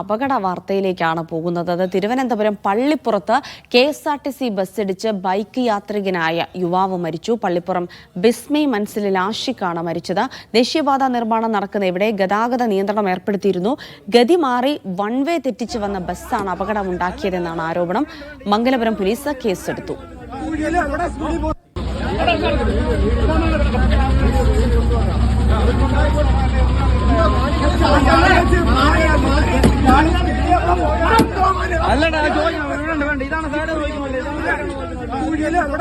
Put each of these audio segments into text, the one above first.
അപകട വാർത്തയിലേക്കാണ് പോകുന്നത്. അത് Thiruvananthapuram പള്ളിപ്പുറത്ത് K S R T C ബസ്സിടിച്ച് bike യാത്രികനായ യുവാവ് മരിച്ചു. പള്ളിപ്പുറം ബിസ്മി മൻസിലിൽ ആഷിഖാണ് മരിച്ചത്. ദേശീയപാത നിർമ്മാണം നടക്കുന്ന ഇവിടെ ഗതാഗത നിയന്ത്രണം ഏർപ്പെടുത്തിയിരുന്നു. ഗതി മാറി വൺ വേ തെറ്റിച്ച് വന്ന ബസ്സാണ് അപകടമുണ്ടാക്കിയതെന്നാണ് ആരോപണം. മംഗലപുരം പോലീസ് കേസെടുത്തു.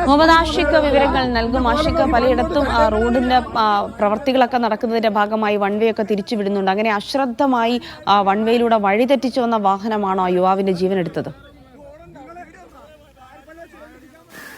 മുഹമ്മദ് വിവരങ്ങൾ നൽകും. ആഷിഖ് പലയിടത്തും റോഡിന്റെ പ്രവർത്തികളൊക്കെ നടക്കുന്നതിന്റെ ഭാഗമായി വൺ വേ ഒക്കെ തിരിച്ചു വിടുന്നുണ്ട് അങ്ങനെ അശ്രദ്ധമായി വൺ വേയിലൂടെ വഴി തെറ്റിച്ചു വന്ന വാഹനമാണോ ആ യുവാവിന്റെ ജീവൻ എടുത്തത്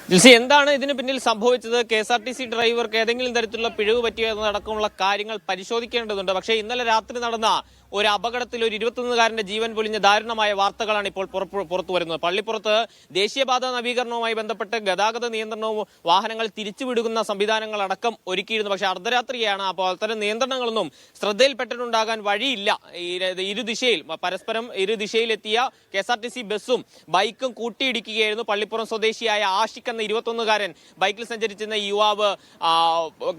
ജിൽസി എന്താണ് ഇതിന് പിന്നിൽ സംഭവിച്ചത്? K S R T C ഡ്രൈവർക്ക് ഏതെങ്കിലും തരത്തിലുള്ള പിഴവ് പറ്റിയോ എന്നതടക്കമുള്ള കാര്യങ്ങൾ പരിശോധിക്കേണ്ടതുണ്ട്. പക്ഷേ ഇന്നലെ രാത്രി നടന്ന ഒരു അപകടത്തിൽ ഒരു ഇരുപത്തൊന്നുകാരന്റെ ജീവൻ പൊലിഞ്ഞ ദാരുണമായ വാർത്തകളാണ് ഇപ്പോൾ പുറത്തു വരുന്നത്. പള്ളിപ്പുറത്ത് ദേശീയപാത നവീകരണവുമായി ബന്ധപ്പെട്ട് ഗതാഗത നിയന്ത്രണവും വാഹനങ്ങൾ തിരിച്ചുവിടുന്ന സംവിധാനങ്ങൾ അടക്കം ഒരുക്കിയിരുന്നു. പക്ഷേ അർദ്ധരാത്രിയാണ്. അപ്പോൾ അത്തരം നിയന്ത്രണങ്ങളൊന്നും ശ്രദ്ധയിൽപ്പെട്ടിട്ടുണ്ടാകാൻ വഴിയില്ല. ഇരുദിശയിൽ പരസ്പരം ഇരുദിശയിലെത്തിയ K S R T C ബസ്സും ബൈക്കും കൂട്ടിയിടിക്കുകയായിരുന്നു പള്ളിപ്പുറം സ്വദേശിയായ ആഷിഖ് എന്ന ഇരുപത്തൊന്നുകാരൻ ബൈക്കിൽ സഞ്ചരിച്ചിരുന്ന യുവാവ്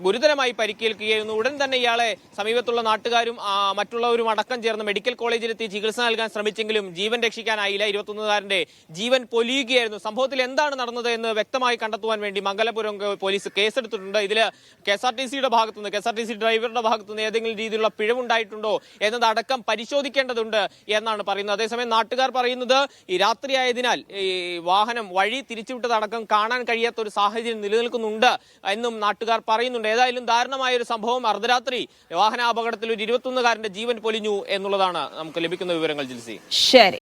ഗുരുതരമായി പരിക്കേൽക്കുകയായിരുന്നു. ഉടൻ തന്നെ ഇയാളെ സമീപത്തുള്ള നാട്ടുകാരും മറ്റുള്ളവരും അടക്കം ചേർന്ന് മെഡിക്കൽ കോളേജിലെത്തി ചികിത്സ നൽകാൻ ശ്രമിച്ചെങ്കിലും ജീവൻ രക്ഷിക്കാനായില്ല. ഇരുപത്തൊന്നുകാരന്റെ ജീവൻ പൊലിയുകയായിരുന്നു. സംഭവത്തിൽ എന്താണ് നടന്നത് എന്ന് വ്യക്തമായി കണ്ടെത്തുവാൻ വേണ്ടി മംഗലപുരം പോലീസ് കേസെടുത്തിട്ടുണ്ട്. ഇതിൽ കെ എസ് ആർ ടി സിയുടെ ഭാഗത്തുനിന്ന് K S R T C ഡ്രൈവറുടെ ഭാഗത്തുനിന്ന് ഏതെങ്കിലും രീതിയിലുള്ള പിഴവുണ്ടായിട്ടുണ്ടോ എന്നത് അടക്കം പരിശോധിക്കേണ്ടതുണ്ട് എന്നാണ് പറയുന്നത്. അതേസമയം നാട്ടുകാർ പറയുന്നത് ഈ രാത്രിയായതിനാൽ ഈ വാഹനം വഴി തിരിച്ചുവിട്ടതടക്കം കാണാൻ കഴിയാത്ത ഒരു സാഹചര്യം നിലനിൽക്കുന്നുണ്ട് എന്നും നാട്ടുകാർ പറയുന്നുണ്ട്. ഏതായാലും ദാരുണമായ ഒരു സംഭവം അർദ്ധരാത്രി വാഹനാപകടത്തിൽ ഒരു ഇരുപത്തൊന്നുകാരന്റെ ജീവൻ പൊലിഞ്ഞു എന്നുള്ളതാണ് നമുക്ക് ലഭിക്കുന്ന വിവരങ്ങൾ ജിൽസി. ശരി.